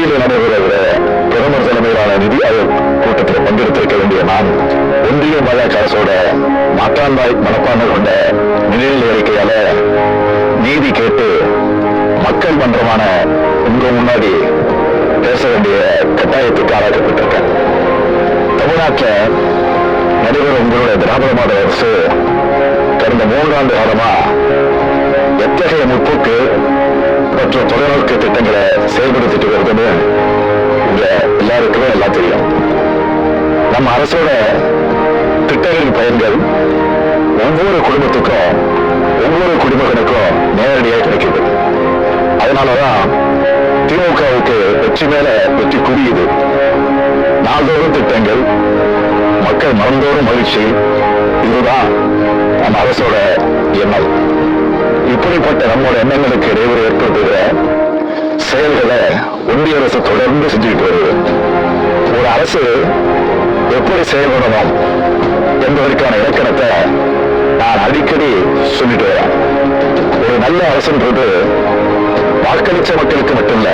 டெல்லியில் நடைபெறுகிற பிரதமர் தலைமையிலான நிதி ஆயோக் கூட்டத்தில் பங்கெடுத்திருக்க வேண்டிய நான் ஒன்றிய பாஜக அரசோட மாற்றாந்தாய் மனப்பான்மை கொண்ட நிதிநிலை அறிக்கையால நீதி கேட்டு மக்கள் மன்றமான உங்க முன்னாடி பேச வேண்டிய கட்டாயத்துக்கு ஆளாக்கப்பட்டிருக்கேன். தமிழ்நாட்டில் நடைபெறும் உங்களுடைய திராவிட மாடல் அரசு கடந்த மூன்றாண்டு காலமா எத்தகைய முற்போக்கு மற்றும் தொலைநோக்கு திட்டங்களை எல்லாருக்குமே எல்லாம் தெரியும். நம்ம அரசோட திட்டங்களின் பயன்கள் ஒவ்வொரு குடும்பத்துக்கும் ஒவ்வொரு குடிமகனுக்கும் நேரடியாக கிடைக்குது அதனாலதான் திமுகவுக்கு வெற்றி மேல வெற்றி குடியுது நாள்தோறும் திட்டங்கள் மக்கள் மனந்தோறும் மகிழ்ச்சி இதுதான் நம்ம அரசோட எண்ணம். இப்படிப்பட்ட நம்மோட எண்ணங்களுக்கு இடையூறு ஏற்படுத்துகிற செயல்களை ஒன்றிய அரசு தொடர்ந்து செஞ்சுக்கிட்டு வருது அரசு எப்படி செயல்படணும் என்பதற்கான இலக்கணத்தை நான் அடிக்கடி சொல்லிட்டு வரேன். ஒரு நல்ல அரசுன்றது வாக்களிச்ச மக்களுக்கு மட்டுமில்ல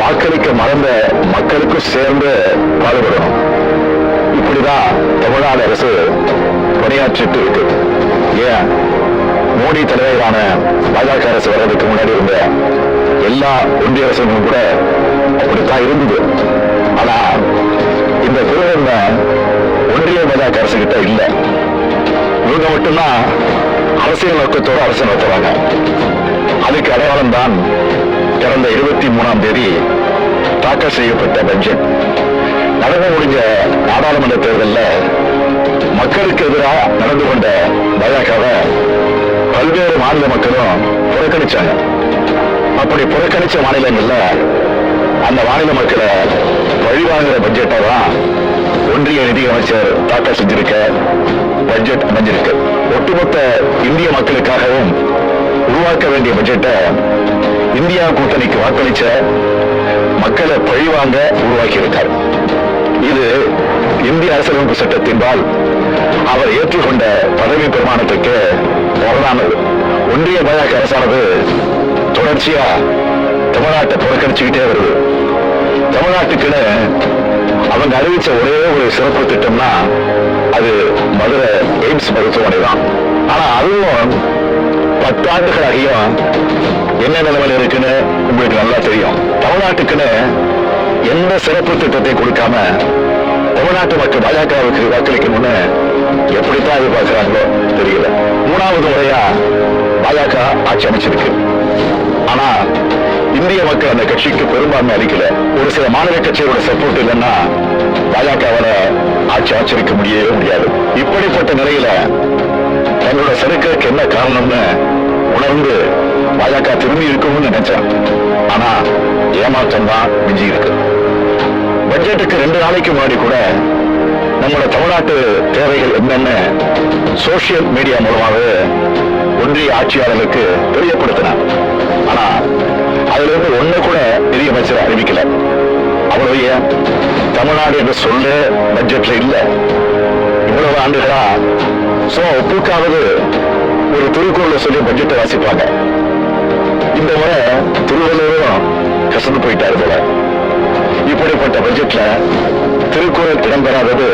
வாக்களிக்க மறந்த மக்களுக்கும் சேர்ந்து பாடுபடணும். இப்படிதான் தமிழ்நாடு அரசு பணியாற்றிட்டு இருக்கு. ஏன்? மோடி தலைமையிலான பாஜக அரசு வர்றதுக்கு முன்னாடி இருந்த எல்லா ஒன்றிய அரசுகளும் கூட அப்படித்தான் இருந்தது. ஆனா இந்த பெருந்தன்மை ஒன்றிய பாஜக அரசு கிட்ட இல்லை. இவங்க மட்டும்தான் அரசியல் நோக்கத்தோட அரசு நடத்துறாங்க. அதுக்கு அடையாளம் தான் கடந்த இருபத்தி மூணாம் தேதி தாக்கல் செய்யப்பட்ட பட்ஜெட். நடந்து முடிஞ்ச நாடாளுமன்ற தேர்தலில் மக்களுக்கு எதிராக நடந்து கொண்ட பாஜகவை பல்வேறு மாநில மக்களும் புறக்கணிச்சாங்க. அப்படி புறக்கணிச்ச மாநிலங்கள்ல அந்த மாநில மக்களை வழிவாங்குற பட்ஜெட்டை தான் ஒன்றிய நிதியமைச்சர் தாக்கல் செஞ்சிருக்க பட்ஜெட் அமைஞ்சிருக்கு. ஒட்டுமொத்த இந்திய மக்களுக்காகவும் உருவாக்க வேண்டிய பட்ஜெட்டை இந்தியா கூட்டணிக்கு வாக்களிச்ச மக்களை பழிவாங்க உருவாக்கி இருக்கார் இது இந்திய அரசியலமைப்பு சட்டத்தின்பால் அவர் ஏற்றுக்கொண்ட பதவி பிரமாணத்துக்கு முரணானது ஒன்றிய பாஜக அரசானது தொடர்ச்சியா தமிழ்நாட்டை புறக்கணிச்சுக்கிட்டே வருது. தமிழ்நாட்டுக்குன்னு அவங்க அறிவிச்ச ஒரே ஒரு சிறப்பு திட்டம்னா அது மதுரை எய்ம்ஸ் மருத்துவமனை தான். ஆனா அதுவும் பத்தாண்டுகளாகியும் என்ன நிலைமையில் இருக்குன்னு உங்களுக்கு நல்லா தெரியும். தமிழ்நாட்டுக்குன்னு எந்த சிறப்பு திட்டத்தை கொடுக்காம தமிழ்நாட்டு மக்கள் பாஜகவுக்கு வாக்களிக்கணும்னு எப்படித்தான் எதிர்பார்க்கிறாங்களோ தெரியல. மூணாவது முறையா பாஜக ஆட்சி அமைச்சிருக்கு. ஆனா இந்திய மக்கள் அந்த கட்சிக்கு பெரும்பான்மை அளிக்கல. ஒரு சில மாநில கட்சியோட சப்போர்ட் இல்லைன்னா பாஜகவால ஆட்சி ஆச்சரிக்க முடியவே முடியாது. இப்படிப்பட்ட நிலையில தங்களோட சறுக்கு என்ன காரணம்னு உணர்ந்து பாஜக திரும்பி இருக்கும்னு நினைச்சேன். ஆனா ஏமாற்றம் தான் மிஞ்சி இருக்கு. பட்ஜெட்டுக்கு ரெண்டு நாளைக்கு முன்னாடி கூட நம்மளோட தமிழ்நாட்டு தேவைகள் என்னன்னு சோசியல் மீடியா மூலமாக ஒன்றிய ஆட்சியாளர்களுக்கு தெரியப்படுத்தினார் ஆனா அதுல இருந்து ஒண்ணு கூட நிதியமைச்சர் அறிவிக்கல. அவருடைய தமிழ்நாடு என்ற சொல்லு பட்ஜெட்ல இல்ல. இவ்வளவு ஆண்டுகளா சோ ஒப்புக்காவது ஒரு திருக்குறளை சொல்லி பட்ஜெட்டை வாசிப்பாங்க இந்த முறை திருவள்ளுவரும் கசந்து போயிட்டாரு போல. இப்படிப்பட்ட பட்ஜெட்ல திருக்குறள் இடம்பெறாதது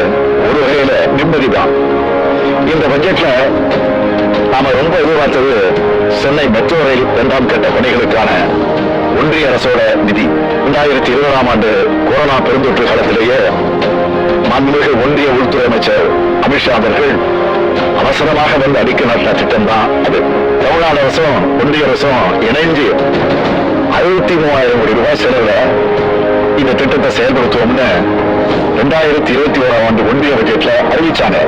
ஒரு வகையில நிம்மதிதான். இந்த பட்ஜெட்ல நாம ரொம்ப எதிர்பார்த்தது சென்னை மெட்ரோ ரயில் இரண்டாம் கட்ட பணிகளுக்கான ஒன்றிய அரசோட நிதி. இரண்டாயிரத்தி இருபதாம் ஆண்டு கொரோனா பெருந்தொற்று காலத்திலேயே மாண்புமிகு ஒன்றிய உள்துறை அமைச்சர் அமித்ஷா அவர்கள் அவசரமாக வந்து அடிக்க நடத்த திட்டம் தான் அது. தமிழ்நாடு அரசும் ஒன்றிய அரசும் இணைஞ்சு அறுபத்தி மூவாயிரம் கோடி ரூபாய் செலவில் இந்த திட்டத்தை செயல்படுத்துவோம்னு ரெண்டாயிரத்தி இருபத்தி ஓராம் ஆண்டு ஒன்றிய பட்ஜெட்ல அறிவிச்சாங்க.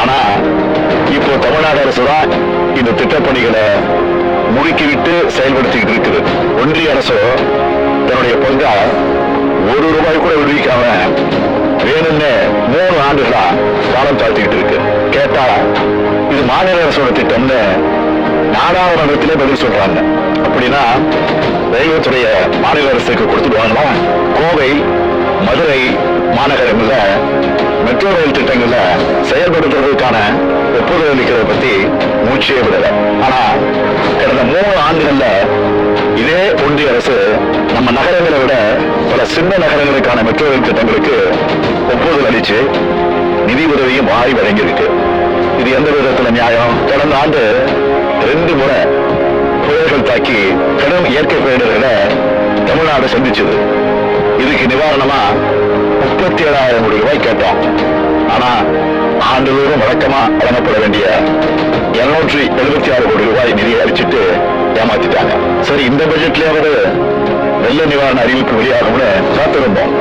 ஆனா இப்போ தமிழ்நாடு அரசு தான் இந்த திட்டப்பணிகளை முடுக்கிவிட்டு செயல்படுத்திக்கிட்டு இருக்குது. ஒன்றிய அரசோ தன்னுடைய பங்கா ஒரு ரூபாய் கூட விடுவிக்காம வேணும்னு மூணு ஆண்டுகளா காலம் தாழ்த்திக்கிட்டு இருக்கு. கேட்டா இது மாநில அரசோட திட்டம்னு நாடாளுமன்றத்திலே பதில் சொல்றாங்க. அப்படின்னா தெய்வத்துடைய மாநில அரசுக்கு கொடுத்துடுவாங்களா கோவை மதுரை மாநகரங்கள்ல மெட்ரோ ரயில் திட்டங்கள்ல செயல்படுத்துறதுக்கான ஒப்புதல் அளிக்கிறத பத்தி மூச்சே விடல. ஆனா மூணு ஆண்டுகள்ல இதே ஒன்றிய அரசு நம்ம நகரங்களை விட பல சின்ன நகரங்களுக்கான மெட்ரோ ரயில் திட்டங்களுக்கு ஒப்புதல் அளிச்சு நிதி உதவியும் வாரி வழங்கியிருக்கு. இது எந்த விதத்துல நியாயம்? கடந்த ஆண்டு ரெண்டு முறை புயல்கள் தாக்கி கடும் இயற்கை பேரிடர்களை தமிழ்நாடு சந்திச்சது. இதுக்கு நிவாரணமா முப்பத்தி ஏழாயிரம் கோடி ரூபாய் கேட்டோம். ஆனா ஆண்டுதோறும் வழக்கமா வழங்கப்பட வேண்டிய இருநூற்றி எழுபத்தி ஆறு கோடி ரூபாய் நிதி மாத்திட்டாங்க. சரி இந்த பட்ஜெட்லயாவது வெள்ள நிவாரண அறிவிப்பு வெளியாகும்னு காத்திருந்தோம்.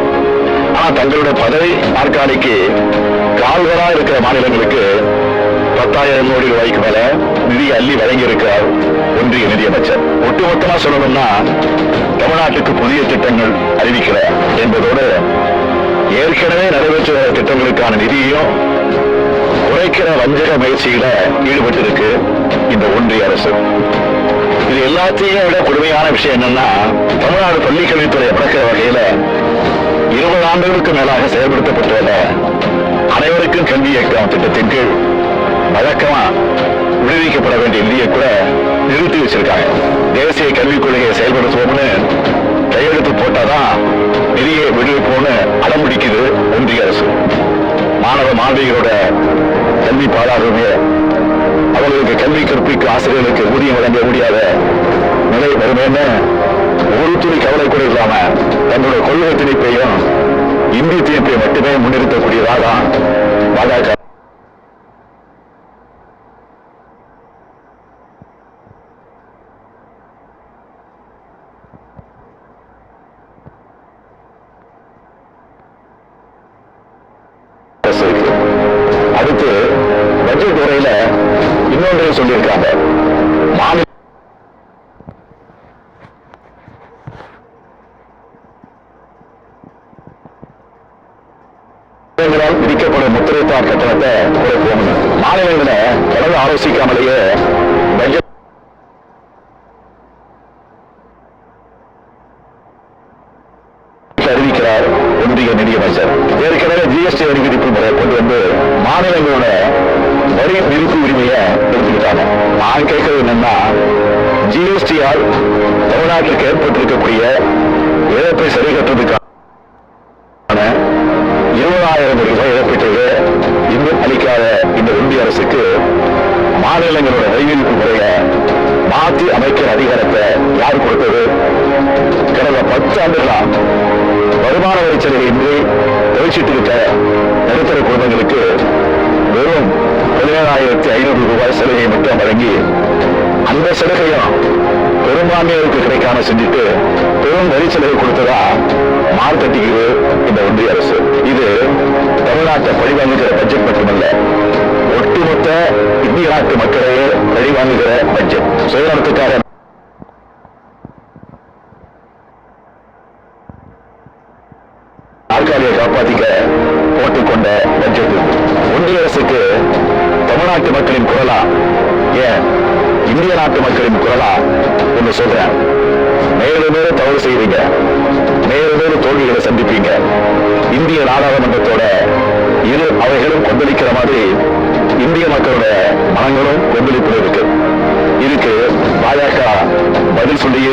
ஆனா தங்களுடைய பதவி நாற்காலிக்கு கால்களா இருக்கிற மாநிலங்களுக்கு பத்தாயிரம் கோடி ரூபாய்க்கு மேல நிதி அள்ளி வழங்கி இருக்கிறார் ஒன்றிய நிதியமைச்சர். ஒட்டுமொத்தமா சொல்லணும்னா தமிழ்நாட்டுக்கு புதிய திட்டங்கள் அறிவிக்கிற என்பதோடு ஏற்கனவே நடைபெற்ற திட்டங்களுக்கான நிதியையும் குறைக்கிற வஞ்சக முயற்சியில ஈடுபட்டிருக்கு இந்த ஒன்றிய அரசு. இது எல்லாத்தையும் விட கொடுமையான விஷயம் என்னன்னா தமிழ்நாடு பள்ளிக்கல்வித்துறை அடக்கிற வகையில இருபது ஆண்டுகளுக்கு மேலாக செயல்படுத்தப்பட்டு அனைவருக்கும் கல்வி இயக்கம் திட்டத்தின் கீழ் வழக்கமா விடுவிக்கப்பட வேண்டிய நிதியை கூட நிறுத்தி வச்சிருக்காங்க. தேசிய கல்விக் கொள்கையை செயல்படுத்துவோம்னு கையெழுத்து போட்டாதான் நிதியை விடுவிப்போம்னு அடம்பிடிக்குது ஒன்றிய அரசு. மாணவ மாணவிகளோட கல்வி பாழாகுமே அவர்களுக்கு கல்வி கற்பிக்கும் ஆசிரியர்களுக்கு ஊதியம் வழங்க முடியாத நிலை வருமேன்னு ஒரு துணி கவலை கூட இல்லாம தன்னுடைய கொள்கை திணிப்பையும் இந்தி திணிப்பை மட்டுமே முன்னிறுத்தக்கூடியதாக பாஜக. இன்னொன்றையும் சொல்லியிருக்காங்க. மாநில விதிக்கப்படும் முத்திரைத்தார் கட்டணத்தை மாநிலங்களை ஆலோசிக்காமலேயே பட்ஜெட் அறிவிக்கிறார் ஒன்றிய நிதியமைச்சர். ஏற்கனவே ஜிஎஸ்டி வரி விதிப்பு கொண்டு வந்து வரி விதிப்பு உரிமையை எடுத்துக்கிட்டாங்க நான் கேட்கறது என்னன்னா ஜிஎஸ்டியால் தமிழ்நாட்டிற்கு ஏற்பட்டிருக்கக்கூடிய இழப்பை சரி கட்டுறதுக்கான இருபதாயிரம் ரூபாய் இழப்பீட்டை இன்னும் அளிக்காத இந்த ஒன்றிய அரசுக்கு மாநிலங்களோட வரி முறையை மாற்றி அமைக்கிற அதிகாரத்தை யார் கொடுத்தது? கடந்த பத்து ஆண்டுகளா வருமான வரி இன்றி தொழிற்சிட்டு இருக்க நடுத்தர குடும்பங்களுக்கு வெறும் பதினேழாயிரத்தி ஐநூறு ரூபாய் சலுகை மட்டும் வழங்கி அந்த சலுகையும் பெரும்பான்மையோருக்கு கிடைக்காம செஞ்சுட்டு பெரும் வரி சலுகை கொடுத்ததா மார்த்தட்டிக்குது இந்த ஒன்றிய அரசு. இது தமிழ்நாட்டை பழிவாங்குகிற பட்ஜெட் மட்டுமல்ல ஒட்டுமொத்த இந்திய நாட்டு மக்களையே பழிவாங்குகிற பட்ஜெட் சுயநலத்துக்காக நாற்காலியை காப்பாத்திக்க போட்டுக்கொண்ட பட்ஜெட் ஒன்றிய அரசுக்கு தமிழ்நாட்டு மக்களின் குரலா? ஏன் இந்திய நாட்டு மக்களின் குரலா ஒன்று சொல்றேன். மேலும் மேலும் தவறு செய்வீங்க மேலும் மேலும் தோல்விகளை சந்திப்பீங்க. இந்திய நாடாளுமன்றத்தோட இரு அவைகளும் கொந்தளிக்கிற மாதிரி இந்திய மக்களோட மனங்களும் கொந்தளிப்பு இருக்கு. இதுக்கு பாஜக பதில் சொல்லியே